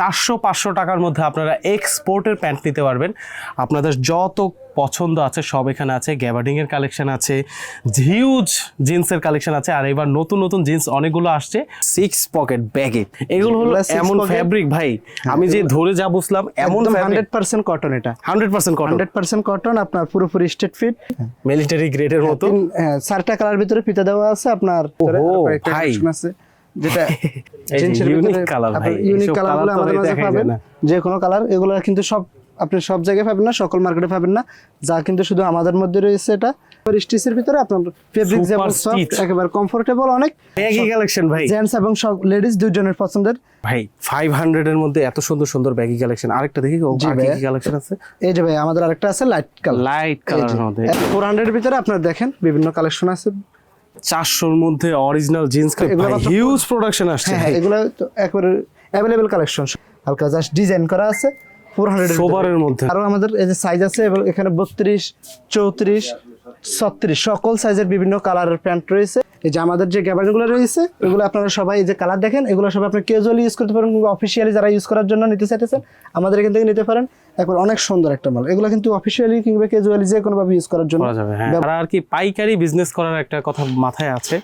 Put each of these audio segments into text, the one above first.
চারশো পাঁচশো টাকার মধ্যে আপনারা এক্সপোর্টের প্যান্ট নিতে পারবেন। আপনাদের যত পছন্দ আছে সব এখানে আছে। গ্যাবার্ডিং এর কালেকশন আছে হিউজ জিন্সের কালেকশন আছে আর এবার নতুন নতুন জিন্স অনেকগুলো আসছে। সিক্স পকেট ব্যাগে এগুলো হলো এমন। ফ্যাব্রিক ভাই আমি যে ধরে যা বুঝলাম এমন হান্ড্রেড পার্সেন্ট কটন এটা। Hundred percent cotton hundred percent cotton আপনার পুরোপুরি স্টেট ফিট মিলিটারি গ্রেডের মতো। চারটা কালার ভিতরে ফিতা দেওয়া আছে আপনার। আছে। যেটা জিন্সের ভিতরে colour ভাই, ইউনিক এইসব কালার colour আমাদের মাঝে পাবেন। যে কোনো কালার এগুলো কিন্তু সব আপনি সব জায়গায় পাবেন না সকল মার্কেটে পাবেন না। যা কিন্তু শুধু আমাদের মধ্যে রয়েছে এটা। স্টিচের ভিতরে আপনার ফেব্রিক যেমন সফট একেবারে কমফোর্টেবল অনেক। ব্যাগি কালেকশন ভাই। জেন্টস এবং সব লেডিস দুজনের পছন্দের। ভাই ফাইভ হান্ড্রেড এর মধ্যে এত সুন্দর সুন্দর ব্যাগি কালেকশন আরেকটা দেখি ভাই। কি কালেকশন আছে? এই যে ভাই আমাদের আরেকটা আছে লাইট কালার লাইট কালারের মধ্যে। ফোর হান্ড্রেড ভিতরে আপনার দেখেন বিভিন্ন কালেকশন আছে। চারশোর মধ্যে অরিজিনাল জিন্স হিউজ প্রোডাকশন আসছে হ্যাঁ এগুলো তো একবারে অ্যাভেলেবেল কালেকশন হালকা জাস্ট ডিজাইন করা আছে ফোর হান্ড্রেড সোবারের মধ্যে। আরও আমাদের এই যে সাইজ আছে এখানে বত্রিশ চৌত্রিশ ছত্রিশ। সকল সাইজের বিভিন্ন কালারের প্যান্ট রয়েছে। এই যে আমাদের যে গ্যাবারগুলো রয়েছে এগুলো আপনারা সবাই এই যে কালার দেখেন এগুলো সবাই আপনি ক্যাজুয়ালি ইউজ করতে পারেন কিংবা অফিসিয়ালি যারা ইউজ করার জন্য নিতে চাইতেছেন আমাদের এখান থেকে নিতে পারেন। একবার অনেক সুন্দর একটা মাল। এগুলো কিন্তু অফিসিয়ালি কিংবা ক্যাজুয়ালি যে কোনোভাবে ইউজ করার জন্য হ্যাঁ। আর কি পাইকারি বিজনেস করার একটা কথা মাথায় আছে।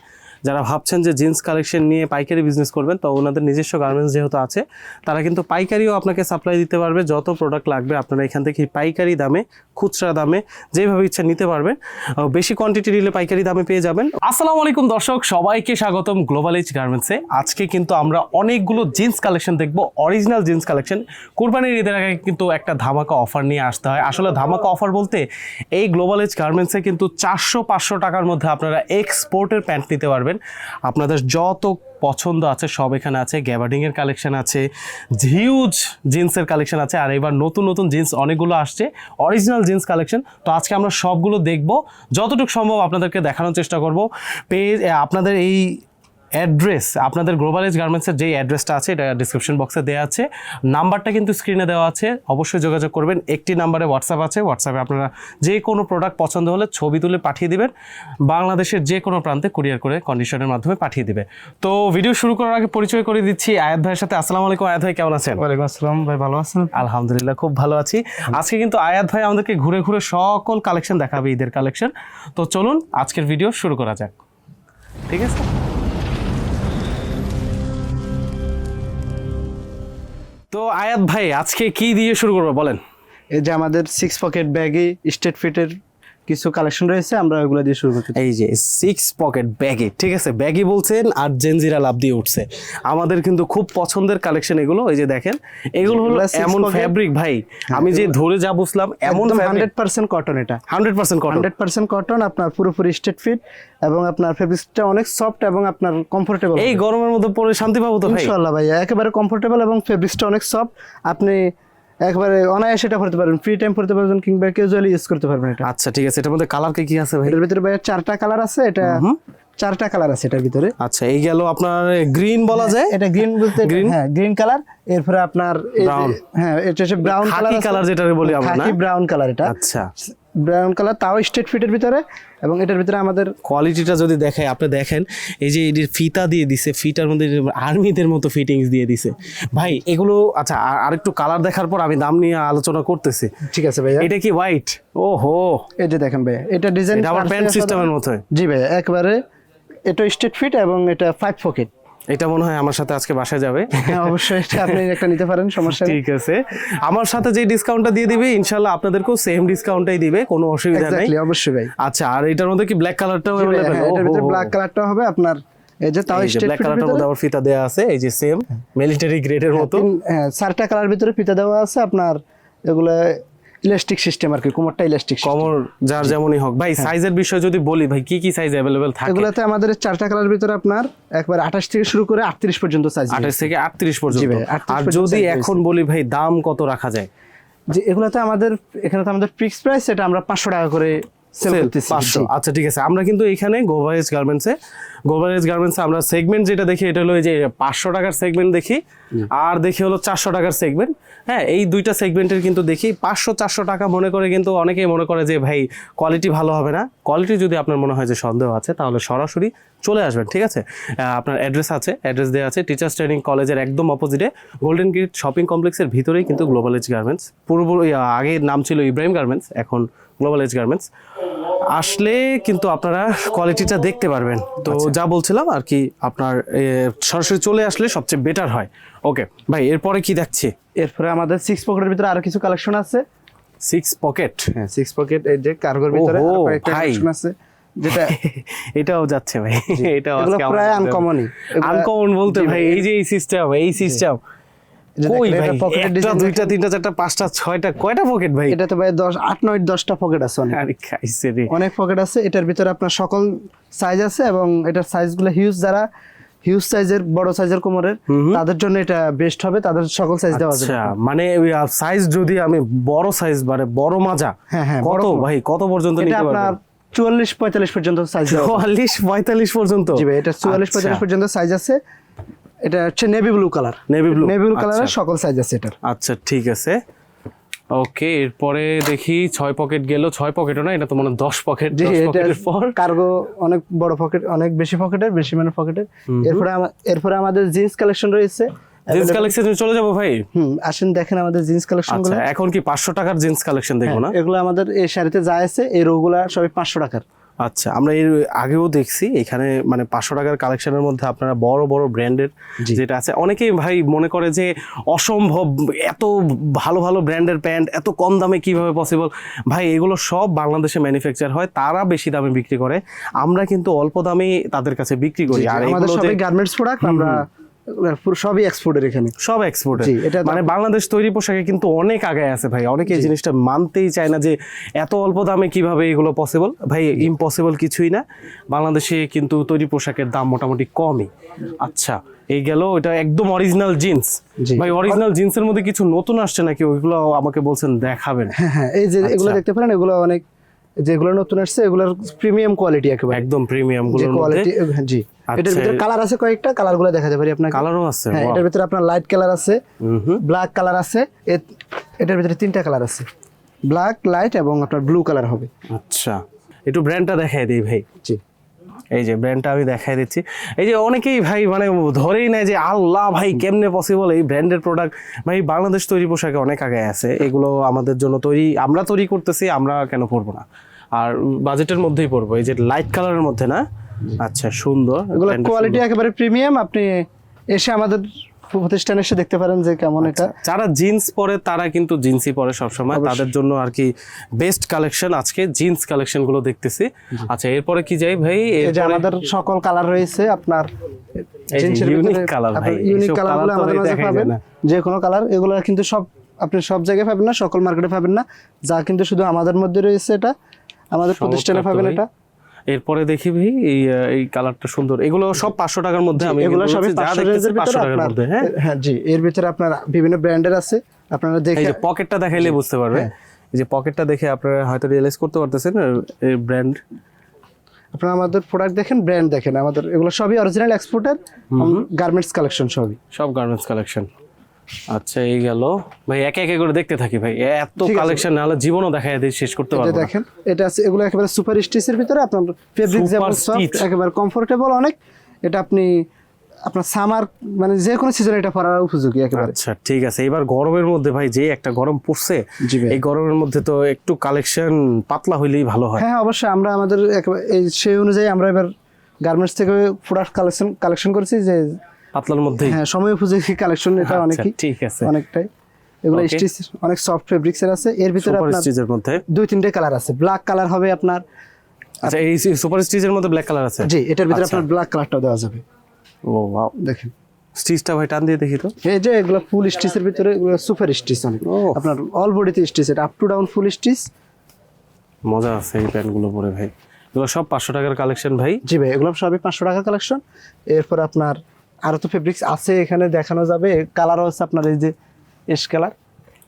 যারা ভাবছেন যে জিন্স কালেকশন নিয়ে পাইকারি বিজনেস করবেন, তো ওনাদের নিজস্ব গার্মেন্টস যেহেতু আছে, তারা কিন্তু পাইকারিও আপনাকে সাপ্লাই দিতে পারবে, যত প্রোডাক্ট লাগবে আপনারা এখান থেকে পাইকারি দামে, খুচরা দামে যেভাবে ইচ্ছা নিতে পারবেন। বেশি কোয়ান্টিটি নিলে পাইকারি দামে পেয়ে যাবেন। আসসালামু আলাইকুম দর্শক, সবাইকে স্বাগতম গ্লোবাল এইচ গার্মেন্টসে আজকে কিন্তু আমরা অনেকগুলো জিন্স কালেকশন দেখব অরিজিনাল জিন্স কালেকশন কোরবানির ঈদের আগে কিন্তু একটা ধামাকা অফার নিয়ে আসতে হয়। আসলে ধামাকা অফার বলতে এই গ্লোবাল এজ গার্মেন্টসে কিন্তু চারশো পাঁচশো টাকার মধ্যে আপনারা এক্সপোর্টের প্যান্ট নিতে পারবেন। আপনাদের যত পছন্দ আছে সব এখানে আছে। গ্যাবার্ডিংয়ের কালেকশন আছে হিউজ জিন্সের কালেকশান আছে। আর এবার নতুন নতুন জিন্স অনেকগুলো আসছে অরিজিনাল জিন্স কালেকশান তো আজকে আমরা সবগুলো দেখব। যতটুকু সম্ভব আপনাদেরকে দেখানোর চেষ্টা করব। পেজ আপনাদের এই অ্যাড্রেস আপনাদের গ্লোবাল এজ গার্মেন্টসের যেই অ্যাড্রেসটা আছে এটা ডিসক্রিপশন বক্সে দেওয়া আছে। নাম্বারটা কিন্তু স্ক্রিনে দেওয়া আছে। অবশ্যই যোগাযোগ করবেন। একটি নাম্বারে হোয়াটসঅ্যাপ আছে। হোয়াটসঅ্যাপে আপনারা যে কোনো প্রোডাক্ট পছন্দ হলে ছবি তুলে পাঠিয়ে দিবেন। বাংলাদেশের যে কোনো প্রান্তে কুরিয়ার করে কন্ডিশনের মাধ্যমে পাঠিয়ে দিবে। তো ভিডিও শুরু করার আগে পরিচয় করে দিচ্ছি আয়াত ভাইয়ের সাথে। আসসালামু আলাইকুম আয়াত ভাই কেমন আছেন? ওয়ালাইকুম আসসালাম ভাই ভালো আছেন? আলহামদুলিল্লাহ খুব ভালো আছি। আজকে কিন্তু আয়াত ভাই আমাদেরকে ঘুরে ঘুরে সকল কালেকশন দেখাবে ঈদের কালেকশন তো চলুন আজকের ভিডিও শুরু করা যাক। ঠিক আছে? তো আয়াত ভাই, আজকে কি দিয়ে শুরু করব বলেন? এই যে আমাদের সিক্স পকেট ব্যাগে স্টেট ফিটের কিছু কালেকশন রয়েছে আমরা ওগুলো দিয়ে শুরু করতে এই যে সিক্স পকেট ব্যাগে ঠিক আছে? ব্যাগই বলছেন আর জেনজিরা লাভ দিয়ে উঠছে। আমাদের কিন্তু খুব পছন্দের কালেকশন এগুলো এই যে দেখেন। এগুলো হলো এমন। ফ্যাব্রিক ভাই আমি যে ধরে যা বুঝলাম এমন এমন হান্ড্রেড পার্সেন্ট কটন এটা। Hundred percent cotton hundred percent cotton আপনার পুরোপুরি স্টেট ফিট এবং আপনার ফেব্রিক্সটা অনেক সফট এবং আপনার কমফোর্টেবল এই গরমের মধ্যে পরে শান্তি পাবো তো ভাই? ইনশাআল্লাহ ভাই একেবারে কমফোর্টেবল এবং ফেব্রিক্সটা অনেক সফট আপনি একবারে অনায়াসে এটা পড়তে পারবেন ফ্রি টাইম পড়তে পারবেন কিংবা ক্যাজুয়ালি ইউজ করতে পারবেন এটা। আচ্ছা ঠিক আছে এটার মধ্যে কালার কি কি আছে ভাই? এর ভিতরে ভাই চারটা কালার আছে এটা চারটা কালার আছে এটার ভিতরে। আচ্ছা এই গেল আপনার গ্রিন বলা যায়? এটা গ্রিন বলতে? হ্যাঁ গ্রিন কালার এরপরে আপনার এই যে- হ্যাঁ এটা হচ্ছে ব্রাউন কালার কালার যেটা বলি আমরা খাকি ব্রাউন কালার এটা। আচ্ছা। ব্রাউন কালার তাও স্ট্রেট ফিটের ভিতরে এবং এটার ভিতরে আমাদের কোয়ালিটিটা যদি দেখায় আপনি দেখেন এই যে এটির ফিতা দিয়ে দিছে ফিটার মধ্যে আর্মিদের মতো ফিটিংস দিয়ে দিছে। ভাই এগুলো আচ্ছা আর আরেকটু কালার দেখার পর আমি দাম নিয়ে আলোচনা করতেছি। ঠিক আছে ভাইয়া। এটা কি হোয়াইট ও হো এই যে দেখেন ভাইয়া এটা ডিজাইন আবার প্যান্ট সিস্টেমের মতো জি ভাইয়া একবারে এটা স্ট্রেট ফিট এবং এটা ফাইভ পকেট এটা মনে হয় আমার সাথে আজকে বাসায় যাবে। হ্যাঁ অবশ্যই। এটা আপনি একটা নিতে পারেন সমস্যা ঠিক আছে। আমার সাথে যে ডিসকাউন্টটা দিয়ে দিবে ইনশাল্লাহ আপনাদেরকেও সেম ডিসকাউন্টটাই দিবে কোনো অসুবিধা নেই। এক্স্যাক্টলি অবশ্যই ভাই। আচ্ছা আর এটার মধ্যে কি ব্ল্যাক কালারটাও হ্যাঁ, এটার ভিতরে ব্ল্যাক কালারটা হবে আপনার এই যে তাও স্টেট ব্ল্যাক ফিটের কালারটার মধ্যে আবার ফিতা দেওয়া আছে এই যে সেম মিলিটারি গ্রেডের মতো। হ্যাঁ, চারটা কালার ভিতরে ফিতা দেওয়া আছে আপনার এগুলো ইলাস্টিক সিস্টেম আর কি কোমরটা ইলাস্টিক কোমর যার যেমনই হোক। ভাই সাইজের বিষয় যদি বলি ভাই কি কি সাইজ অ্যাভেলেবেল থাকে? এগুলোতে আমাদের চারটা কালার ভিতরে আপনার একবার আঠাশ থেকে শুরু করে আটত্রিশ পর্যন্ত সাইজ আঠাশ থেকে আটত্রিশ পর্যন্ত। জি ভাই, 38 আর যদি এখন বলি ভাই দাম কত রাখা যায়? যে এগুলোতে আমাদের এখানে তো আমাদের ফিক্স প্রাইস এটা আমরা পাঁচশো টাকা করে সেল Sell, করতেছি। 500 আচ্ছা ঠিক আছে। আমরা কিন্তু এখানে গোভারেজ গার্মেন্টসে গোভারেজ গার্মেন্টসে আমরা সেগমেন্ট যেটা দেখি এটা হলো এই যে পাঁচশো টাকার সেগমেন্ট দেখি আর দেখি হলো চারশো টাকার সেগমেন্ট হ্যাঁ এই দুইটা সেগমেন্টের কিন্তু দেখি। পাঁচশো, চারশো টাকা মনে করে কিন্তু অনেকেই মনে করে যে, ভাই কোয়ালিটি ভালো হবে না। কোয়ালিটি যদি আপনার মনে হয় যে, সন্দেহ আছে, তাহলে সরাসরি চলে আসবেন, ঠিক আছে? আপনার অ্যাড্রেস আছে অ্যাড্রেস দেওয়া আছে টিচার্স ট্রেনিং কলেজের একদম অপোজিটে গোল্ডেন গেট শপিং কমপ্লেক্সের ভিতরেই কিন্তু গ্লোবাল এজ গার্মেন্টস পুরোপুরি আগে নাম ছিল ইব্রাহিম গার্মেন্টস এখন গ্লোবাল এজ গার্মেন্টস আসলে কিন্তু আপনারা কোয়ালিটিটা দেখতে পারবেন। তো যা বলছিলাম আর কি আপনার সরাসরি চলে আসলে সবচেয়ে বেটার হয়। ওকে ভাই এরপরে কি দেখছি? এরপরে আমাদের সিক্স পকেটের ভিতরে আরও কিছু কালেকশন আছে। সিক্স পকেট হ্যাঁ সিক্স পকেট এই যে কার্গোর ভিতরে কালেকশন আছে যেটা এটাও যাচ্ছে ভাই। এটাও এগুলো প্রায় আনকমনই আনকমন বলতে ভাই এই যে এই সিস্টেম এই সিস্টেম দুইটা তিনটা চারটা পাঁচটা ছয়টা কয়টা পকেট ভাই? এটা ভাই দশ আট নয় দশটা পকেট আছে অনেক। আরে খাইছে রে। অনেক পকেট আছে এটার ভিতরে আপনার সকল সাইজ আছে এবং এটার সাইজগুলো হিউজ যারা হিউজ সাইজের বড় সাইজের কোমরের তাদের জন্য এটা বেস্ট হবে তাদের সকল সাইজ দেওয়া যাবে। আচ্ছা মানে সাইজ যদি আমি বড় সাইজ মানে বড় মাজা হ্যাঁ, হ্যাঁ, বড় কত ভাই কত পর্যন্ত এটা নিতে আপনার চুয়াল্লিশ পঁয়তাল্লিশ পর্যন্ত সাইজ চুয়াল্লিশ পঁয়তাল্লিশ পর্যন্ত? জি ভাই এটা চুয়াল্লিশ আচ্ছা, পঁয়তাল্লিশ পর্যন্ত সাইজ আছে। এটা হচ্ছে navy blue colour Navy blue, navy blue কালারের। সকল সাইজ আছে এটার। আচ্ছা ঠিক আছে। ওকে এরপরে দেখি ছয় পকেট গেল। ছয় পকেটও না এটা তো মনে দশ পকেট পর। কার্গো অনেক বড় পকেট অনেক বেশি পকেটের বেশি মানের পকেটের এরপরে এরপরে আমাদের জিন্স কালেকশন রয়েছে। জিন্স কালেকশনে চলে যাব ভাই? হুম আসেন দেখেন আমাদের জিন্স কালেকশন আচ্ছা এখন কি পাঁচশো টাকার জিন্স কালেকশন দেখব না? এগুলো আমাদের এই শাড়িতে যা আছে এই রোগুলা সবই পাঁচশো টাকার। আচ্ছা আমরা এর আগেও দেখছি এখানে মানে পাঁচশো টাকার কালেকশনের মধ্যে আপনারা বড় বড় ব্র্যান্ডের যেটা আছে। অনেকেই ভাই মনে করে যে অসম্ভব এত ভালো ভালো ব্র্যান্ডের প্যান্ট এত কম দামে কীভাবে পসিবল ভাই এগুলো সব বাংলাদেশে ম্যানুফ্যাকচার হয় তারা বেশি দামে বিক্রি করে। আমরা কিন্তু অল্প দামেই তাদের কাছে বিক্রি করি। আর আমাদের গার্মেন্টস প্রোডাক্ট আমরা পুরো সবই এক্সপোর্টের এখানে। সব এক্সপোর্ট এটা মানে বাংলাদেশ তৈরি পোশাকে কিন্তু অনেক আগে আছে ভাই। অনেকে এই জিনিসটা মানতেই চায় না যে এত অল্প দামে কীভাবে এগুলো পসিবল ভাই ইম্পসিবল কিছুই না। বাংলাদেশে কিন্তু তৈরি পোশাকের দাম মোটামুটি কমই। আচ্ছা এই গেল এটা একদম অরিজিনাল জিন্স ভাই অরিজিনাল জিন্সের মধ্যে কিছু নতুন আসছে নাকি? ওইগুলো আমাকে বলছেন দেখাবেন। হ্যাঁ হ্যাঁ এই যে এগুলো আচ্ছা। দেখতে পারেন এগুলো অনেক যেগুলো নতুন আসছে এগুলোর প্রিমিয়াম কোয়ালিটি একেবারে। একদম প্রিমিয়ামগুলো কোয়ালিটি জি। এটার আচ্ছা। ভিতরে কালার আছে কয়েকটা কালারগুলো দেখাতে পারি আপনাকে। কালারও আছে হ্যাঁ এটার ভিতরে আপনার লাইট কালার আছে হুম হুম। ব্ল্যাক কালার আছে এটার ভিতরে তিনটা কালার আছে। ব্ল্যাক লাইট এবং আপনার ব্লু কালার হবে। আচ্ছা একটু ব্র্যান্ডটা দেখাই দিই ভাই। জি। এই যে ব্র্যান্ডটা আমি দেখাই দিচ্ছি। এই যে অনেকেই ভাই মানে ধরেই নেয় যে আল্লাহ ভাই কেমনে পসিবল এই ব্র্যান্ডের প্রোডাক্ট ভাই বাংলাদেশ তৈরি পোশাকে অনেক আগে আছে এগুলো আমাদের জন্য তৈরি আমরা তৈরি করতেছি আমরা কেন করব না? আর বাজেটের মধ্যেই পড়ব এই যে লাইট কালারের মধ্যে না? আচ্ছা সুন্দর। এগুলো কোয়ালিটি একেবারে প্রিমিয়াম আপনি এসে আমাদের প্রতিষ্ঠানে এসে দেখতে পারেন যে কেমন এটা। যারা জিন্স পরে তারা কিন্তু জিন্সই পরে সবসময়। তাদের জন্য আর কি বেস্ট কালেকশন আজকে জিন্স কালেকশনগুলো দেখতেছি। আচ্ছা এরপরে কি যাই ভাই? এই যে আমাদের সকল কালার রয়েছে আপনার। ভিতরে colour ভাই, ইউনিক কালার আমাদের মাঝে পাবেন। যে কোনো কালার এগুলো কিন্তু সব আপনি সব জায়গায় পাবেন না সকল মার্কেটে পাবেন না। যা কিন্তু শুধু আমাদের মধ্যে রয়েছে এটা। আমাদের প্রতিষ্ঠানে পাবেন এটা। এরপরে দেখি ভাই এই এই কালারটা সুন্দর। এগুলো সব পাঁচশো টাকার মধ্যে আমি এগুলো যা পাঁচশো টাকার মধ্যে হ্যাঁ? হ্যাঁ জি এর ভিতরে আপনার বিভিন্ন ব্র্যান্ডের আছে আপনারা এই দেখে যে পকেটটা দেখাইলে বুঝতে পারবে হ্যাঁ। এই যে পকেটটা দেখে আপনারা হয়তো রিয়েলাইজ করতে পারতেছেন এই ব্র্যান্ড আপনারা আমাদের প্রোডাক্ট দেখেন ব্র্যান্ড দেখেন আমাদের এগুলো সবই অরিজিনাল এক্সপোর্টার গার্মেন্টস কালেকশন সবই। সব গার্মেন্টস কালেকশন আচ্ছা এই গেল। ভাই একে একে করে দেখতে থাকি ভাই। এত। কালেকশন নাহলে জীবনও দেখাই দিয়ে শেষ করতে পারব না। দেখেন এটা আছে এগুলো একেবারে সুপার স্টিচের ভিতরে আপনার ফেব্রিক যেমন সফট একেবারে কমফোর্টেবল অনেক। এটা আপনি আপনার সামার মানে যে কোনো সিজনে এটা পরার উপযোগী একেবারে। আচ্ছা ঠিক আছে। এবার গরমের মধ্যে ভাই যে একটা গরম পড়ছে এই গরমের মধ্যে তো একটু কালেকশন পাতলা হইলেই ভালো হয়। হ্যাঁ হ্যাঁ অবশ্যই আমরা আমাদের এই সেই অনুযায়ী আমরা এবার গার্মেন্টস থেকে প্রোডাক্ট কালেকশন কালেকশন করেছি যে পাতলার মধ্যেই? হ্যাঁ সময় উপযোগী কালেকশন এটা আচ্ছা, অনেকই। ঠিক আছে। অনেকটাই। এগুলো স্টিচ অনেক সফট ফেব্রিক্স এর আছে। এর ভিতরে আপনার স্টিচের মধ্যে? দুই তিনটে কালার আছে। ব্ল্যাক কালার হবে আপনার আচ্ছা এই সুপার স্টিচের মধ্যে ব্ল্যাক কালার আছে? জি এটার ভিতরে আচ্ছা। আপনার ব্ল্যাক কালারটাও দেওয়া যাবে। ও ওয়াও দেখেন। স্টিচটা ভাই টান দিয়ে দেখি তো। এই যে এগুলো ফুল স্টিচের ভিতরে সুপার স্টিচ অনেক। আপনার অল বডিতে স্টিচ এটা up to down full stitch মজা আছে এই প্যান্টগুলো পরে ভাই। এগুলো সব পাঁচশো টাকার কালেকশন ভাই? জি ভাই এগুলো সবই পাঁচশো টাকা কালেকশন এরপর আপনার আরও তো ফেব্রিক্স আছে এখানে দেখানো যাবে। কালারও আছে আপনার এই যে এস কালার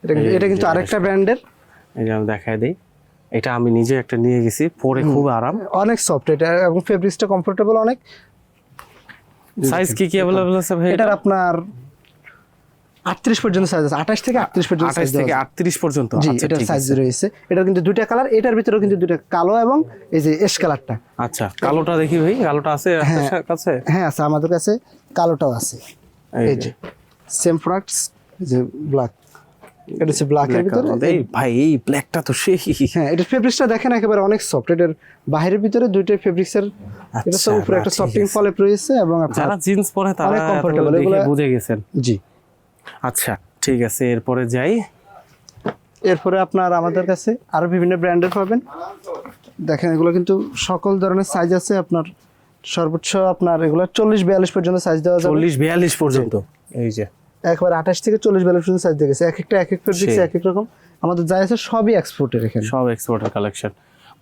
এটা কিন্তু- এটা কিন্তু আরেকটা ব্র্যান্ডের এই যে আমি দেখাই দিই। এটা আমি নিজে একটা নিয়ে গেছি পরে খুব আরাম। অনেক সফট এটা এবং ফেব্রিক্সটা কমফোর্টেবল অনেক। সাইজ কি কি অ্যাভেলেবল আছে ভাই? এটা আপনার আটত্রিশ পর্যন্ত সাইজ আছে। আঠাশ থেকে আটত্রিশ পর্যন্ত আঠাশ size থেকে দেওয়া আছে। আটত্রিশ পর্যন্ত। জি আচ্ছা, এটার সাইজ রয়েছে। এটার কিন্তু দুইটা কালার এটার ভিতরেও কিন্তু দুইটা কালো এবং এই যে এস কালারটা আচ্ছা কালোটা দেখি ভাই কালোটা আছে আপনার হ্যাঁ। কাছে? হ্যাঁ আছে আমাদের কাছে কালোটাও আছে। এই যে। সেম প্রোডাক্টস যে ব্ল্যাক এটা হচ্ছে ব্ল্যাক এর ভিতরে এই ভাই এই ব্ল্যাকটা তো সেই। হ্যাঁ এটা ফেব্রিক্সটা দেখেন একেবারে অনেক সফট এটার বাইরের ভিতরে দুইটাই ফেব্রিক্সের এটা আচ্ছা, তো উপরে একটা সফটিং। ফলে রয়েছে এবং আপনার যারা জিন্স পরে তারা comfortable, দেখে বুঝে গেছেন। জি। আচ্ছা ঠিক আছে এরপরে যাই। এরপরে আপনার আমাদের কাছে আরও বিভিন্ন ব্র্যান্ডের পাবেন। দেখেন এগুলো কিন্তু সকল ধরনের সাইজ আছে। আপনার সর্বোচ্চ আপনার এগুলো চল্লিশ বিয়াল্লিশ পর্যন্ত সাইজ দেওয়া যাবে। চল্লিশ বিয়াল্লিশ পর্যন্ত এই যে। একবার আঠাশ থেকে চল্লিশ বিয়াল্লিশ পর্যন্ত সাইজ দেখেছে। এক একটা এক এক ফেব্রিক্স এক এক রকম। আমাদের যা আছে সবই এক্সপোর্টের এখানে। সব এক্সপোর্টের কালেকশন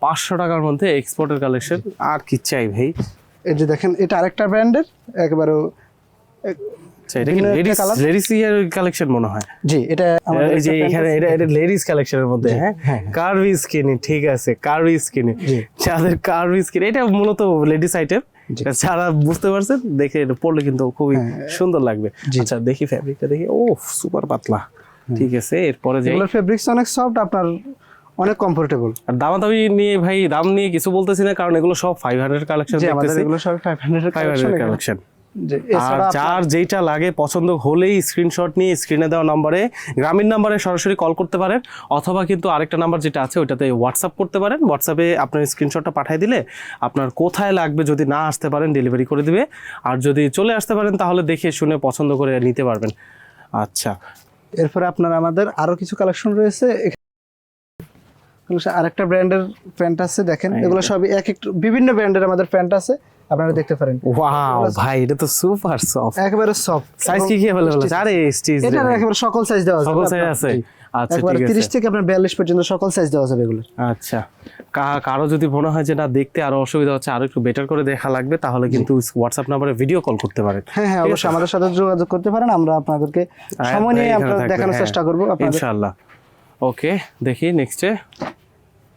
পাঁচশো টাকার মধ্যে এক্সপোর্টের কালেকশন আর কি চাই ভাই? এই যে দেখেন এটা আরেকটা ব্র্যান্ডের। একবারে আচ্ছা, এটা কি লেডিস লেডিস ইয়ার কালেকশন মনে হয়? জি এটা আমাদের এই যে এখানে এটা এটা লেডিস কালেকশনের মধ্যে হ্যাঁ? হ্যাঁ। কার্ভি স্কিনি ঠিক আছে কার্ভি স্কিনি জি। যাদের কার্ভি স্কিন এটা মূলত লেডিস আইটেম। যারা বুঝতে পারছেন দেখে এটা পড়লে কিন্তু খুবই সুন্দর লাগবে। আচ্ছা দেখি ফ্যাব্রিকটা দেখি। ও সুপার পাতলা। ঠিক আছে এরপরে যাই। এগুলোর ফেব্রিক্স অনেক সফট আপনার অনেক কমফোর্টেবল আর দামাদামি নিয়ে ভাই দাম নিয়ে কিছু বলতেছি না কারণ এগুলো সব ফাইভ হান্ড্রেড কালেকশন এগুলো সব five hundred five hundred collection আর যার যেইটা লাগে পছন্দ হলেই স্ক্রিনশট নিয়ে স্ক্রিনে দেওয়া নম্বরে গ্রামীণ নাম্বারে সরাসরি কল করতে পারেন অথবা কিন্তু আরেকটা নাম্বার যেটা আছে ওইটাতে হোয়াটসঅ্যাপ করতে পারেন। হোয়াটসঅ্যাপে আপনার স্ক্রিনশটটা পাঠিয়ে দিলে আপনার কোথায় লাগবে যদি না আসতে পারেন ডেলিভারি করে দিবে। আর যদি চলে আসতে পারেন তাহলে দেখে শুনে পছন্দ করে নিতে পারবেন। আচ্ছা। এরপরে আপনার আমাদের আরও কিছু কালেকশন রয়েছে। আরেকটা ব্র্যান্ডের প্যান্ট আছে দেখেন। এগুলো সবই এক এক বিভিন্ন ব্র্যান্ডের আমাদের প্যান্ট আছে। আপনারা দেখতে পারেন। ওয়াও ভাই এটা তো সুপার সফট একেবারে সফট সাইজ কি কি অ্যাভেলেবল আছে? আরে স্টিচ এটা একেবারে সকল সাইজ দেওয়া যাবে। সকল সাইজ আছে? আচ্ছা ঠিক আছে। 30 থেকে আপনার 42 পর্যন্ত সকল সাইজ দেওয়া যাবে এগুলো। আচ্ছা কারও যদি মনে হয় যে না দেখতে আরও অসুবিধা হচ্ছে আরও একটু বেটার করে দেখা লাগবে তাহলে কিন্তু হোয়াটসঅ্যাপ নাম্বারে ভিডিও কল করতে পারেন। হ্যাঁ হ্যাঁ অবশ্যই আমাদের সাথে যোগাযোগ করতে পারেন আমরা আপনাদেরকে সময় নিয়ে আপনাদের দেখানোর হ্যাঁ। চেষ্টা করব ইনশাআল্লাহ। ওকে দেখি নেক্সটে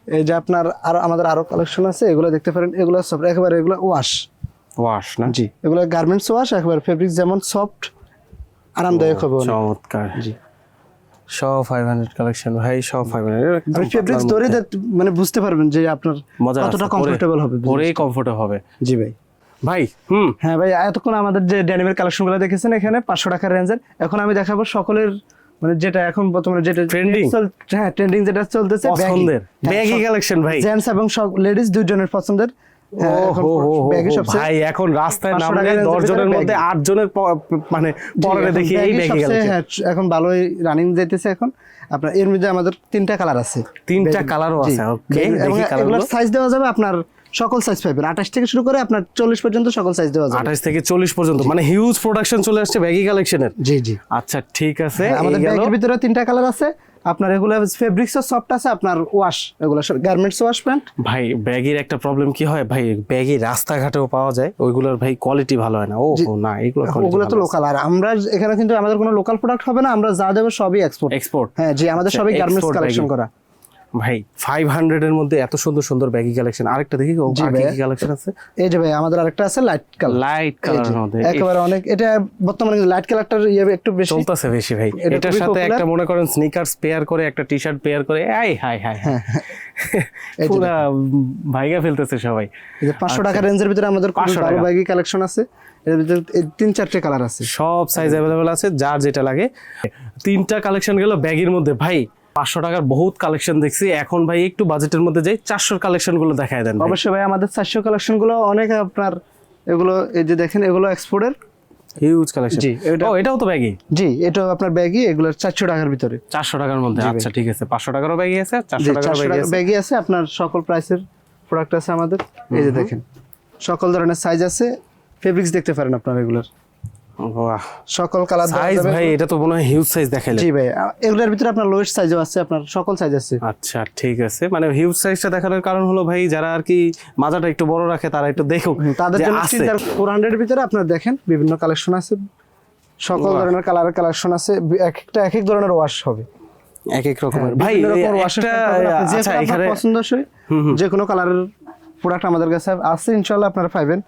এই যে আপনার আরও আমাদের আরও কালেকশন আছে এগুলো দেখতে পারেন। এগুলো সব একেবারে এগুলো ওয়াশ ওয়াশ না? জি এগুলো গার্মেন্টস ওয়াশ একেবারে ফেব্রিক যেমন সফট আরামদায়ক হবে। চমৎকার। জি। সব ফাইভ হান্ড্রেড কালেকশন ভাই সব ফাইভ আপনি ফেব্রিক্স ধরে দেখ- মানে বুঝতে পারবেন যে আপনার মজা কতটা কমফোর্টেবল হবে পরেই কমফোর্টেবল হবে। জি ভাই। ভাই হুম। হ্যাঁ ভাই এতক্ষণ আমাদের যে ড্যানিমের কালেকশনগুলো দেখেছেন এখানে পাঁচশো টাকার রেঞ্জের এখন আমি দেখাবো সকলের মানে যেটা এখন বর্তমানে যেটা? চল- হ্যাঁ ট্রেন্ডিং যেটা চলতেছে পছন্দের। ব্যাগি কালেকশন ভাই। জেন্টস এবং সব লেডিস দুইজনের পছন্দের। হ্যাঁ, ভাই এখন রাস্তায় নামলে দশ জনের মধ্যে আট জনের মানে পরে দেখি এই ব্যাগি কালেকশন হ্যাঁ, এখন ভালোই রানিং যাইতেছে এখন। আপনার এর মধ্যে আমাদের তিনটা কালার আছে। তিনটা কালারও আছে ওকে এগুলোর সাইজ দেওয়া যাবে আপনার সকল সাইজ পাবেন আঠাশ থেকে শুরু করে আপনার চল্লিশ পর্যন্ত সকল সাইজ দেওয়া যাবে। আঠাশ থেকে চল্লিশ পর্যন্ত। মানে হিউজ প্রোডাকশন চলে আসছে ব্যাগি কালেকশনের জি জি। আচ্ছা ঠিক আছে হ্যাঁ, আমাদের ব্যাগের ভিতরে তিনটা কালার আছে। আপনার এগুলো ফেব্রিক্স সফট আছে আপনার ওয়াশ এগুলো গার্মেন্টস ওয়াশ প্যান্ট ভাই ব্যাগের একটা প্রবলেম কি হয়? ভাই ব্যাগই রাস্তাঘাটেও পাওয়া যায় ওইগুলোর ভাই কোয়ালিটি ভালো হয় না। ও ও, না এগুলো ওগুলো তো লোকাল আর আমরা এখানে কিন্তু আমাদের কোনো লোকাল প্রোডাক্ট হবে না আমরা যা দেবো সবই এক্সপোর্ট এক্সপোর্ট হ্যাঁ জি আমাদের আচ্ছা, সবই গার্মেন্টস কালেকশন করা। ভাই ফাইভ হান্ড্রেড এর মধ্যে এত সুন্দর সুন্দর ব্যাগি কালেকশন আরেকটা দেখি কি কালেকশন আছে? এই যে ভাই আমাদের আরেকটা আছে লাইট কালার লাইট কালারের মধ্যে। একেবারে অনেক এটা বর্তমানে লাইট কালারটার ইয়ে একটু বেশি। চলতেছে বেশি ভাই। এটার সাথে একটা মনে করেন স্নিকার্স পেয়ার করে একটা টি শার্ট পেয়ার করে এই হাই হাই হ্যাঁ, এই পুরা ভাইগা ফেলতেছে সবাই। পাঁচশো টাকা রেঞ্জের ভিতরে আমাদের খুবই 500 ভালো টাকা। ব্যাগি কালেকশন আছে। এর ভিতরে তিন চারটে কালার আছে। সব সাইজ অ্যাভেলেবল আছে যার যেটা লাগে। তিনটা কালেকশন গেল ব্যাগের মধ্যে। ভাই পাঁচশো টাকার বহুত কালেকশন দেখছি। এখন ভাই একটু বাজেটের মধ্যে যাই চারশোর কালেকশনগুলো দেখায় দেন অবশ্যই ভাই আমাদের চারশো কালেকশনগুলো অনেক আপনার এগুলো এই যে দেখেন এগুলো এক্সপোর্টের হিউজ কালেকশন জি, ও এটাও তো ব্যাগই জি এটা আপনার ব্যাগই এগুলো চারশো টাকার ভিতরে। চারশো টাকার মধ্যে। আচ্ছা ঠিক আছে। পাঁচশো টাকারও ব্যাগই আছে চারশো জি টাকারও চারশো ব্যাগই টাকার আছে। ব্যাগই আছে আপনার সকল প্রাইসের প্রোডাক্ট আছে আমাদের। এই যে দেখেন সকল ধরনের সাইজ আছে। ফেব্রিক্স দেখতে পারেন আপনারা এগুলোর। বাহ। সকল কালার সাইজ ভাই এটা তো মনে হয় হিউজ সাইজ দেখাইলে জি ভাই এগুলোর ভিতরে আপনার লোয়েস্ট সাইজও আছে আপনার সকল সাইজ আছে। আচ্ছা ঠিক আছে। মানে হিউজ সাইজটা দেখানোর কারণ হলো ভাই যারা আর কি মাজাটা একটু বড় রাখে তারা একটু দেখুক তাদের জন্য আছে। চিন্তার ফোর হান্ড্রেড ভিতরে আপনার দেখেন বিভিন্ন কালেকশন আছে। সকল ধরনের কালারের কালেকশন আছে এক একটা এক এক ধরনের ওয়াশ হবে। এক এক রকমের। ভাই রকমের washer একটা আচ্ছা এখানে পছন্দসই যে কোনো কালারের প্রোডাক্ট আমাদের কাছে আছে ইনশাআল্লাহ আপনারা পাবেন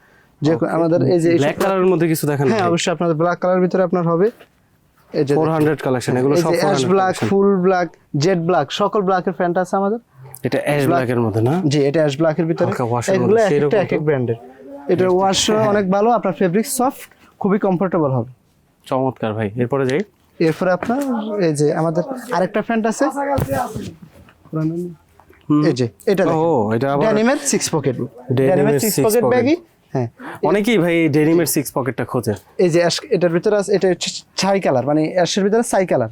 যে আমাদের এই যে ব্ল্যাক কালারের মধ্যে কিছু দেখেন হ্যাঁ অবশ্যই আপনাদের ব্ল্যাক কালারের ভিতরে আপনার হবে। এই যে ফোর হান্ড্রেড কালেকশন এগুলো সব ash black full black jet black সকল ব্ল্যাকের ফ্যানটা আছে আমাদের। এটা অ্যাশ ব্ল্যাকের মধ্যে না? জি এটা অ্যাশ ব্ল্যাকের ভিতরে। এগুলো একটা এক এক ব্র্যান্ডের। এটা ওয়াশ অনেক ভালো আপনার ফেব্রিক সফট খুবই কমফোর্টেবল হবে। চমৎকার ভাই এরপরে যাই। এরপরে আপনার এই যে আমাদের আরেকটা ফ্যান্ট আছে। এই যে এটা ও এটা আবার ড্যানিমের সিক্স পকেট ড্যানিমের এর সিক্স six পকেট ব্যাগই হ্যাঁ। অনেকেই ভাই ডেনিমের সিক্স পকেটটা খোঁজে। এই যে এটার ভিতরে আছে এটা ছাই কালার মানে অ্যাশের ভিতরে ছাই কালার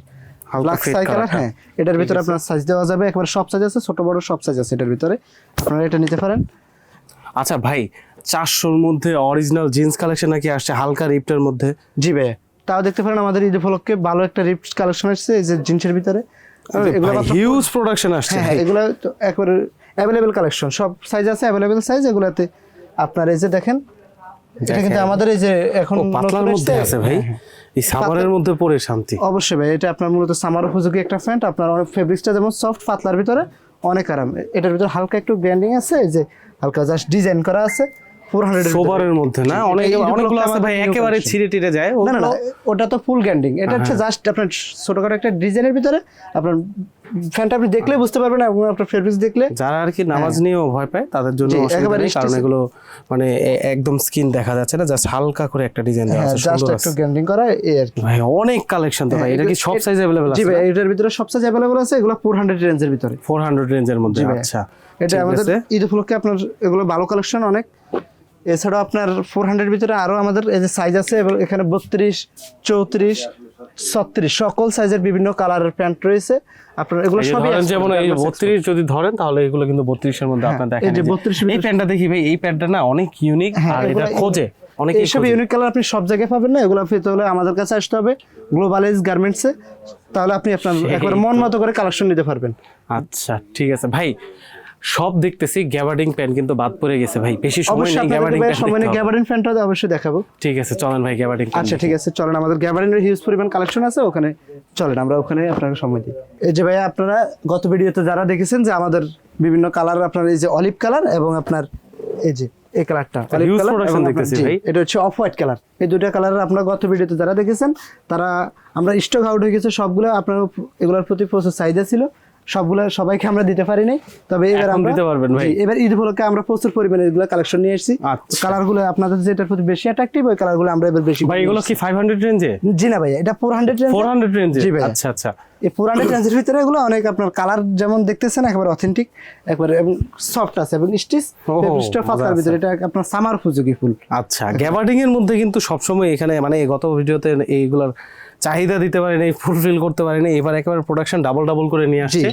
ব্ল্যাক ছাই কালার হ্যাঁ। এটার ভিতরে আপনার সাইজ দেওয়া যাবে একবার সব সাইজ আছে ছোট বড় সব সাইজ আছে এটার ভিতরে। আপনারা এটা নিতে পারেন। আচ্ছা ভাই চারশোর মধ্যে অরিজিনাল জিন্স কালেকশন নাকি আসছে হালকা রিপ্টের মধ্যে? জি ভাই তাও দেখতে পারেন আমাদের ঈদ উপলক্ষে ভালো একটা রিপ কালেকশন আসছে এই যে জিন্সের ভিতরে। এগুলো হিউজ প্রোডাকশন আসছে হ্যাঁ হ্যাঁ এগুলো তো একবারে অ্যাভেলেবেল কালেকশন সব সাইজ আছে অ্যাভেলেবেল সাইজ এগুলাতে আপনার এই যে দেখেন এটা কিন্তু আমাদের এই যে এখন পাতলার মধ্যে আছে ভাই। এই সামারের মধ্যে পরে শান্তি। অবশ্যই ভাই এটা আপনার মূলত সামার উপযোগী একটা প্যান্ট আপনার অনেক ফেব্রিক্সটা যেমন সফট পাতলার ভিতরে অনেক আরাম। এটার ভিতরে হালকা একটু ব্র্যান্ডিং আছে এই যে হালকা জাস্ট ডিজাইন করা আছে। ফোর হান্ড্রেড সোবারের মধ্যে না অনেক এই দুটো অনেকগুলো আছে আমাদের ভাই new একেবারে collection। ছিঁড়ে টিড়ে যায় না না না ওগুলো- ওটা তো ফুল গ্যান্ডিং এটা হচ্ছে জাস্ট আপনার ছোটখাটো একটা ডিজাইনের ভিতরে আপনার ফ্যানটা আপনি দেখলে বুঝতে পারবেন এবং আপনার ফেব্রিক্স দেখলে যারা আর কি নামাজ নিয়েও ভয় পায় তাদের জন্য হ্যাঁ। জি, অসুবিধা একেবারে নেই, কারণ stitch- এগুলো মানে এ- একদম স্কিন দেখা যাচ্ছে না জাস্ট হালকা করে একটা ডিজাইন দেওয়া হ্যাঁ আছে জাস্ট সুন্দর একটু আছে। গ্যান্ডিং করা এই আর কি ভাই অনেক কালেকশন তো ভাই এটা কি সব সাইজ अवेलेबल জি আছে ভাই এটার ভিতরে সব সাইজ অ্যাভেলেবল আছে এগুলো ফোর হান্ড্রেড রেঞ্জের ভিতরে 400 রেঞ্জের মধ্যে জি ভাই। আচ্ছা এটা ঠিক আমাদের আছে। ঈদ উপলক্ষে আপনার এগুলো ভালো কালেকশন অনেক এছাড়াও আপনার ফোর হান্ড্রেড ভিতরে আরও আমাদের এই যে সাইজ আছে এবং এখানে বত্রিশ চৌত্রিশ ছত্রিশ সকল সাইজের বিভিন্ন কালারের প্যান্ট রয়েছে। আপনার এগুলো সবই যেমন এই। 32 যদি ধরেন তাহলে এগুলো কিন্তু 32 এর মধ্যে আপনার দেখেন এই যে এই যে- 32 এর এই প্যান্টটা দেখি ভাই এই প্যান্টটা না অনেক ইউনিক হ্যাঁ, আর এটা খোঁজে অনেক এইসব ইউনিক কালার আপনি সব জায়গায় পাবেন না এগুলো পেতে হলে আমাদের কাছে আসতে হবে গ্লোবালাইজ গার্মেন্টসে তাহলে আপনি আপনার একবার মন মতো করে কালেকশন নিতে পারবেন। আচ্ছা ঠিক আছে। ভাই সব দেখতেছি গ্যাবার্ডিং প্যান্ট কিন্তু বাদ পড়ে গেছে ভাই। বেশি সময় নেই গ্যাবার্ডিং প্যান্ট সময় নেই। গ্যাবারিন প্যান্টটা অবশ্যই দেখাবো। ঠিক আছে চলেন ভাই গ্যাবার্ডিং আচ্ছা ঠিক আছে চলেন আমাদের গ্যাবারিনের হিউজ পরিমাণ কালেকশন আছে ওখানে চলেন আমরা ওখানে আপনাকে সময় দিই। এই যে ভাইয়া আপনারা গত ভিডিওতে যারা দেখেছেন যে আমাদের বিভিন্ন কালার আপনার এই যে অলিভ কালার এবং আপনার এই যে এই কালারটা অলিভ কালার দেখতেছি ভাই। এটা হচ্ছে অফ হোয়াইট কালার এই দুইটা কালার আপনারা গত ভিডিওতে যারা দেখেছেন তারা আমরা স্টক আউট হয়ে গেছে সবগুলো আপনার এগুলোর প্রতি প্রচুর চাহিদা ছিল। সবগুলো সবাইকে আমরা দিতে পারি নাই। তবে এবার আমরা দিতে পারবেন ভাই। এবার ঈদ উপলক্ষে আমরা প্রচুর পরিমাণে এগুলো কালেকশন নিয়ে এসেছি। কালার কালারগুলো আপনাদের যেটার প্রতি বেশি অ্যাট্রাকটিভ ওই কালারগুলো আমরা এবার বেশি ভাই এগুলো কি 500 রেঞ্জে জি না ভাই এটা ফোর হান্ড্রেড 400 রেঞ্জে জি ভাই। আচ্ছা আচ্ছা। এই হান্ড্রেড রেঞ্জের ভিতরে এগুলো অনেক আপনার কালার যেমন দেখতেছেন একেবারে অথেন্টিক একবারে এবং সফট আছে এবং স্টিচ ও, স্টিচ মজা পাতলার আছে। ভিতরে এটা আপনার সামার উপযোগী ফুল। আচ্ছা গ্যাবার্ডিং এর মধ্যে কিন্তু সবসময় এখানে মানে গত ভিডিওতে এইগুলোর চাহিদা দিতে পারেনি ফুলফিল করতে পারেনি এবার একেবারে প্রোডাকশন ডাবল ডাবল করে নিয়ে আসছে।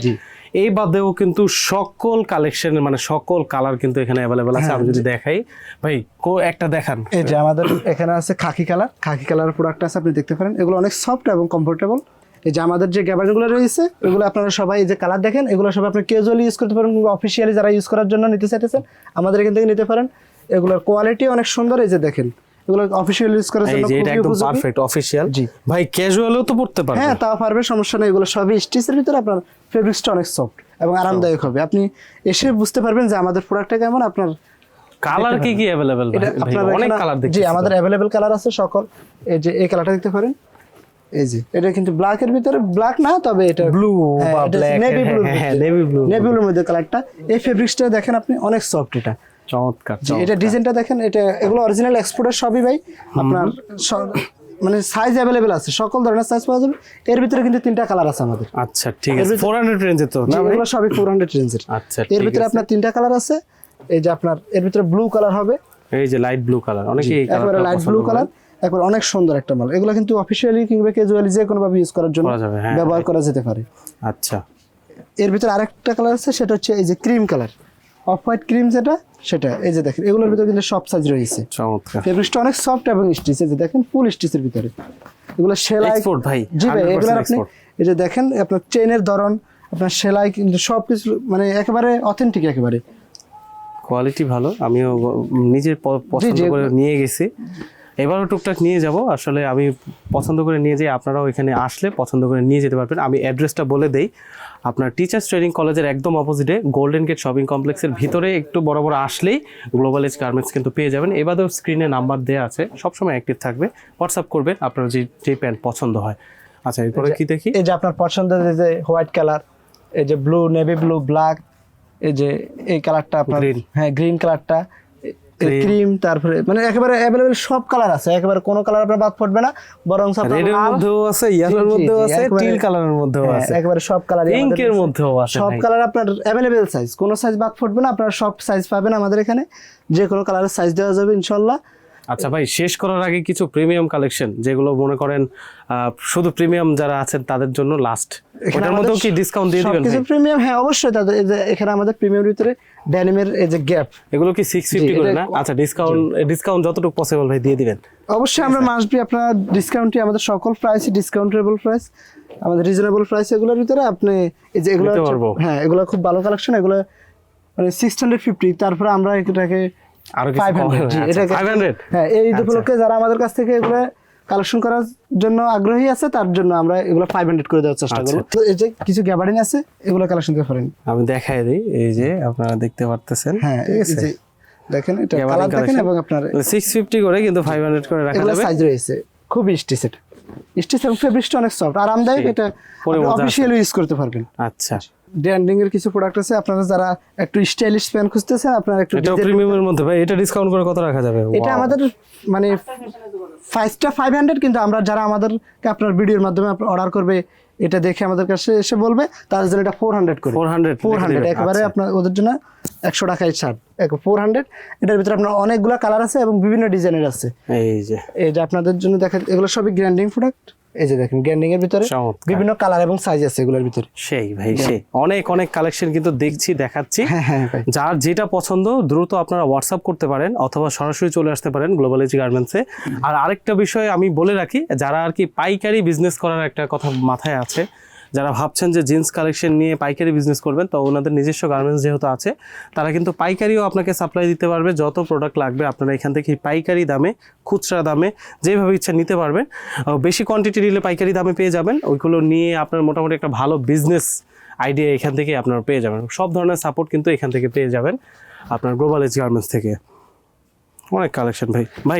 এই বাদেও কিন্তু সকল কালেকশনের মানে সকল কালার কিন্তু এখানে অ্যাভেলেবেল আছে। আমি যদি দেখাই ভাই কো একটা দেখান। এই যে আমাদের এখানে আছে khaki colour khaki colour product আছে আপনি দেখতে পারেন। এগুলো অনেক সফট এবং কমফোর্টেবল এই যে আমাদের যে গ্যাবারগুলো রয়েছে এগুলো আপনারা সবাই যে কালার দেখেন এগুলো সব আপনি ক্যাজুয়ালি ইউজ করতে পারেন অফিসিয়ালি যারা ইউজ করার জন্য নিতে চাইতেছেন আমাদের এখান থেকে নিতে পারেন। এগুলোর কোয়ালিটি অনেক সুন্দর এই যে দেখেন। এগুলো অফিসিয়াল ইউজ করার জন্য এটা খুবই একদম পারফেক্ট অফিসিয়াল জি। ভাই ক্যাজুয়ালও তো পড়তে পারবে। হ্যাঁ তাও পারবে সমস্যা নেই এগুলো সবই স্টিচের ভিতরে আপনার ফেব্রিক্সটা অনেক সফট এবং আরামদায়ক হবে। আপনি এসে বুঝতে পারবেন যে আমাদের প্রোডাক্টটা কেমন আপনার কালার কি কি অ্যাভেলেবেল এটা আপনার অনেক কালার জি আমাদের অ্যাভেলেবেল কালার আছে সকল। এই যে এই কালারটা দেখতে পারেন। এই যে এটা কিন্তু ব্ল্যাক এর ভিতরে ব্ল্যাক না তবে এটা ব্লু বা black navy blue navy blue navy ব্লুর মধ্যে। কালারটা এই ফেব্রিক্সটা দেখেন আপনি অনেক সফট এটা। চমৎকার এটা ডিজাইনটা দেখেন এটা এগুলো অরিজিনাল এক্সপোর্টের সবই ভাই। আপনার মানে সাইজ অ্যাভেলেবেল আছে সকল ধরনের সাইজ পাওয়া যাবে। এর ভিতরে কিন্তু তিনটা কালার আছে আমাদের। আচ্ছা ঠিক আছে 400 রেঞ্জে তো না এগুলো সবই ফোর হান্ড্রেড রেঞ্জের আচ্ছা এর ভিতরে আপনার তিনটা কালার আছে। এই যে আপনার এর ভিতরে ব্লু কালার হবে। এই যে লাইট ব্লু কালার অনেকে এই কালারটা লাইট ব্লু কালার একবার অনেক সুন্দর একটা মাল। এগুলো কিন্তু অফিসিয়ালি কিংবা ক্যাজুয়ালি যে কোনো ভাবে ইউজ করার জন্য হ্যাঁ, ব্যবহার করা যেতে পারে। আচ্ছা। এর ভিতরে আরেকটা কালার আছে সেটা হচ্ছে এই যে cream colour off white cream যেটা সেটা এই যে দেখেন এগুলোর ভিতরে কিন্তু সব সাইজ রয়েছে। চমৎকার। ফেব্রিকটা অনেক সফট এবং স্টিচ এই যে দেখেন ফুল স্টিচের ভিতরে। এগুলো সেলাই ভাই, জি ভাই এগুলো আপনি। এই যে দেখেন আপনার চেনের ধরন আপনার সেলাই কিন্তু সব কিছু মানে একেবারে অথেন্টিক একেবারে। কোয়ালিটি ভালো আমিও নিজের পছন্দ করে নিয়ে গেছি। এবারও টুকটাক নিয়ে যাব। আসলে আমি পছন্দ করে নিয়ে যাই আপনারাও এখানে আসলে পছন্দ করে নিয়ে যেতে পারবেন। আমি অ্যাড্রেসটা বলে দেই আপনার টিচার্স ট্রেনিং কলেজের একদম অপোজিটে গোল্ডেন গেট শপিং কমপ্লেক্সের ভিতরে একটু বড় বড় আসলেই গ্লোবাল এজ গার্মেন্টস কিন্তু পেয়ে যাবেন। এবারেও স্ক্রিনে নাম্বার দেওয়া আছে সবসময় অ্যাক্টিভ থাকবে। হোয়াটসঅ্যাপ করবেন আপনার যে যে প্যান্ট পছন্দ হয়। আচ্ছা এরপরে কি দেখি? এই যে আপনার পছন্দের যে হোয়াইট কালার এই যে ব্লু নেভি ব্লু ব্ল্যাক এই যে এই কালারটা আপনার হ্যাঁ গ্রিন কালারটা. ক্রিম তারপরে মানে একেবারে সব কালার আছে একেবারে কোনো কালার আপনার বাদ পড়বে না বরং সব রেডের মধ্যেও আছে ইয়েলোর মধ্যেও আছে টিল কালারের মধ্যেও আছে। একেবারে সব কালার মধ্যেও আছে সব কালার আপনার অ্যাভেলেবেল সাইজ কোনো সাইজ বাদ পড়বে না আপনারা সব সাইজ পাবেন আমাদের এখানে যে কোনো কালারের সাইজ দেওয়া যাবে ইনশাল্লাহ। আচ্ছা ভাই শেষ করার আগে কিছু প্রিমিয়াম কালেকশন যেগুলো মনে করেন শুধু প্রিমিয়াম যারা আছেন তাদের জন্য লাস্ট আমাদের মধ্যেও কি ডিসকাউন্ট দিয়ে দিবেন ভাই? প্রিমিয়াম হ্যাঁ অবশ্যই তাদের এখানে আমাদের প্রিমিয়াম ভিতরে ড্যানিমের এই যে গ্যাপ এগুলো কি সিক্স ফিফটি জি, করে না? আচ্ছা ডিসকাউন্ট ডিসকাউন্ট যতটুকু পসিবল ভাই দিয়ে দিবেন। অবশ্যই আমরা মাসবি আপনার ডিসকাউন্টই আমাদের সকল প্রাইসই ডিসকাউন্টেবল প্রাইস আমাদের রিজনেবল প্রাইস এগুলোর ভিতরে আপনি এই যে এগুলো। হ্যাঁ এগুলো খুব ভালো কালেকশন এগুলো মানে সিক্স হান্ড্রেড ফিফটি তারপরে আমরা এটাকে আরও কিছু। আচ্ছা, 500? হ্যাঁ এই আচ্ছা। উপলক্ষে যারা আমাদের কাছ থেকে এগুলো কালেকশন করার জন্য আগ্রহী আছে তার জন্য আমরা এগুলো ফাইভ হান্ড্রেড করে দেওয়ার চেষ্টা আচ্ছা। করব। তো এই যে কিছু আছে এগুলো কালেকশন করতে পারেন। আমি দেখাই দিই এই যে আপনারা দেখতে পারতেছেন। হ্যাঁ এই যে দেখেন এটা কালার দেখেন এবং আপনার সিক্স ফিফটি করে কিন্তু ফাইভ হান্ড্রেড করে রাখা যাবে। সাইজ রয়েছে। খুবই স্টিচ এটা স্টিচ এবং অনেক সফট আরামদায়ক এটা। অফিসিয়ালি ইউজ করতে পারবেন। আচ্ছা। ড্যান্ডিং এর কিছু প্রোডাক্ট আছে আপনারা যারা একটু স্টাইলিশ প্যান্ট খুঁজতেছেন আপনারা একটু এটা প্রিমিয়ামের মধ্যে। ভাই এটা ডিসকাউন্ট করে কত রাখা যাবে? এটা আমাদের মানে ফাইভটা ফাইভ হান্ড্রেড কিন্তু আমরা যারা আমাদেরকে আপনার ভিডিওর মাধ্যমে অর্ডার করবে এটা দেখে আমাদের কাছে এসে বলবে তাদের জন্য এটা ফোর হান্ড্রেড করে। 400 ফোর হান্ড্রেড ফোর একেবারে একবারে আপনার ওদের জন্য একশো টাকায় ছাড়। ফোর হান্ড্রেড এটার ভিতরে আপনার অনেকগুলো কালার আছে এবং বিভিন্ন ডিজাইনের আছে। এই যে। এই যে আপনাদের জন্য দেখেন এগুলো সবই গ্র্যান্ডিং প্রোডাক্ট এই যে দেখেন গ্যান্ডিং এর ভিতরে বিভিন্ন কালার এবং সাইজ আছে এগুলোর ভিতরে। সেই ভাই সেই। অনেক অনেক কালেকশন কিন্তু দেখছি দেখাচ্ছি। হ্যাঁ হ্যাঁ যার যেটা পছন্দ দ্রুত আপনারা হোয়াটসঅ্যাপ করতে পারেন অথবা সরাসরি চলে আসতে পারেন গ্লোবাল এজ গার্মেন্টসে আর আরেকটা বিষয় আমি বলে রাখি যারা আর কি পাইকারি বিজনেস করার একটা কথা মাথায় আছে যারা ভাবছেন যে জিন্স কালেকশন নিয়ে পাইকারি বিজনেস করবেন তো ওনাদের নিজস্ব গার্মেন্টস যেহেতু আছে তারা কিন্তু পাইকারিও আপনাকে সাপ্লাই দিতে পারবে যত প্রোডাক্ট লাগবে আপনারা এখান থেকে পাইকারি দামে খুচরা দামে যেভাবে ইচ্ছা নিতে পারবেন। বেশি কোয়ান্টিটি নিলে পাইকারি দামে পেয়ে যাবেন ওইগুলো নিয়ে আপনার মোটামুটি একটা ভালো বিজনেস আইডিয়া এখান থেকে আপনারা পেয়ে যাবেন। সব ধরনের সাপোর্ট কিন্তু এখান থেকে পেয়ে যাবেন আপনার গ্লোবাল এজ গার্মেন্টস থেকে। অনেক কালেকশন ভাই। ভাই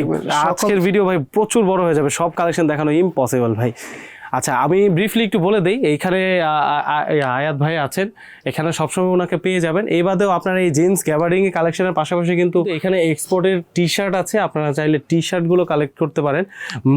আজকের ভিডিও ভাই প্রচুর বড় হয়ে যাবে সব কালেকশন দেখানো ইম্পসিবল ভাই। আচ্ছা আমি ব্রিফলি একটু বলে দিই এইখানে আয়াত ভাই আছেন এখানে সবসময় ওনাকে পেয়ে যাবেন। এই বাদেও আপনার এই জিন্স গ্যাবারিং কালেকশনের পাশাপাশি কিন্তু এখানে এক্সপোর্টের টি শার্ট আছে আপনারা চাইলে টি শার্টগুলো কালেক্ট করতে পারেন।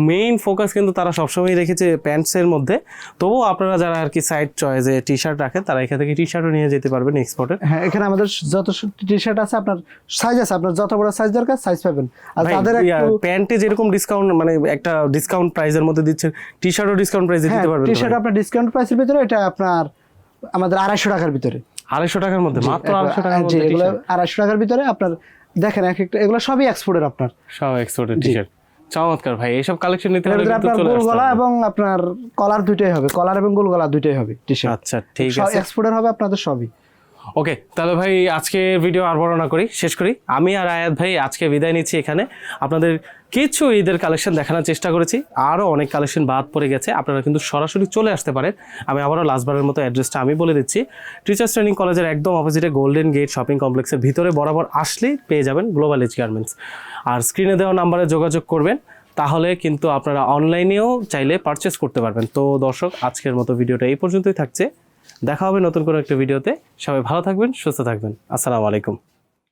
মেইন ফোকাস কিন্তু তারা সবসময় রেখেছে প্যান্টসের মধ্যে। তবুও আপনারা যারা আর কি সাইড চয়েসে টি শার্ট রাখেন তারা এখান থেকে টি শার্টও নিয়ে যেতে পারবেন এক্সপোর্টের হ্যাঁ এখানে আমাদের যত টি শার্ট আছে আপনার সাইজ আছে আপনার যত বড় সাইজ দরকার সাইজ পাবেন। আর তাদের একটু প্যান্টে যেরকম ডিসকাউন্ট মানে একটা ডিসকাউন্ট প্রাইসের মধ্যে দিচ্ছেন টি শার্টও ডিসকাউন্ট প্রাইসে হ্যাঁ দিতে পারবেন টি শার্ট আপনার ডিসকাউন্ট প্রাইসের ভিতরে এটা আপনার আমাদের আড়াইশো টাকার ভিতরে। আড়াইশো টাকার মধ্যে মাত্র আড়াইশো টাকার মধ্যে এগুলো আড়াইশো টাকার ভিতরে আপনার দেখেন এক একটা এগুলো সবই এক্সপোর্টের আপনার। সব এক্সপোর্টের টি শার্ট চমৎকার ভাই এইসব কালেকশন নিতে হলে আপনার গোল গলা এবং আপনার কলার দুইটাই হবে কলার এবং গোল গলা দুইটাই হবে টি শার্ট আচ্ছা ঠিক আছে। এক্সপোর্টের হবে আপনাদের সবই। ওকে তাহলে ভাই আজকে ভিডিও আর বড় না করি, শেষ করি। আমি আর আয়াত ভাই আজকে বিদায় নিচ্ছি এখানে। আপনাদের কিছু ঈদের কালেকশন দেখানোর চেষ্টা করেছি। আরও অনেক কালেকশন বাদ পড়ে গেছে, আপনারা কিন্তু সরাসরি চলে আসতে পারেন। আমি আবারও লাস্টবারের মতো অ্যাড্রেসটা আমি বলে দিচ্ছি। টিচার্স ট্রেনিং কলেজের একদম অপোজিটে গোল্ডেন গেট শপিং কমপ্লেক্সের ভিতরে বরাবর আসলেই পেয়ে যাবেন গ্লোবাল এজ গার্মেন্টস আর স্ক্রিনে দেওয়া নাম্বারে যোগাযোগ করবেন, তাহলে কিন্তু আপনারা অনলাইনেও চাইলে পারচেস করতে পারবেন। তো দর্শক, আজকের মতো ভিডিওটা এই পর্যন্তই থাকছে। দেখা হবে নতুন কোনো একটা ভিডিওতে। সবাই ভালো থাকবেন সুস্থ থাকবেন। আসসালামু আলাইকুম।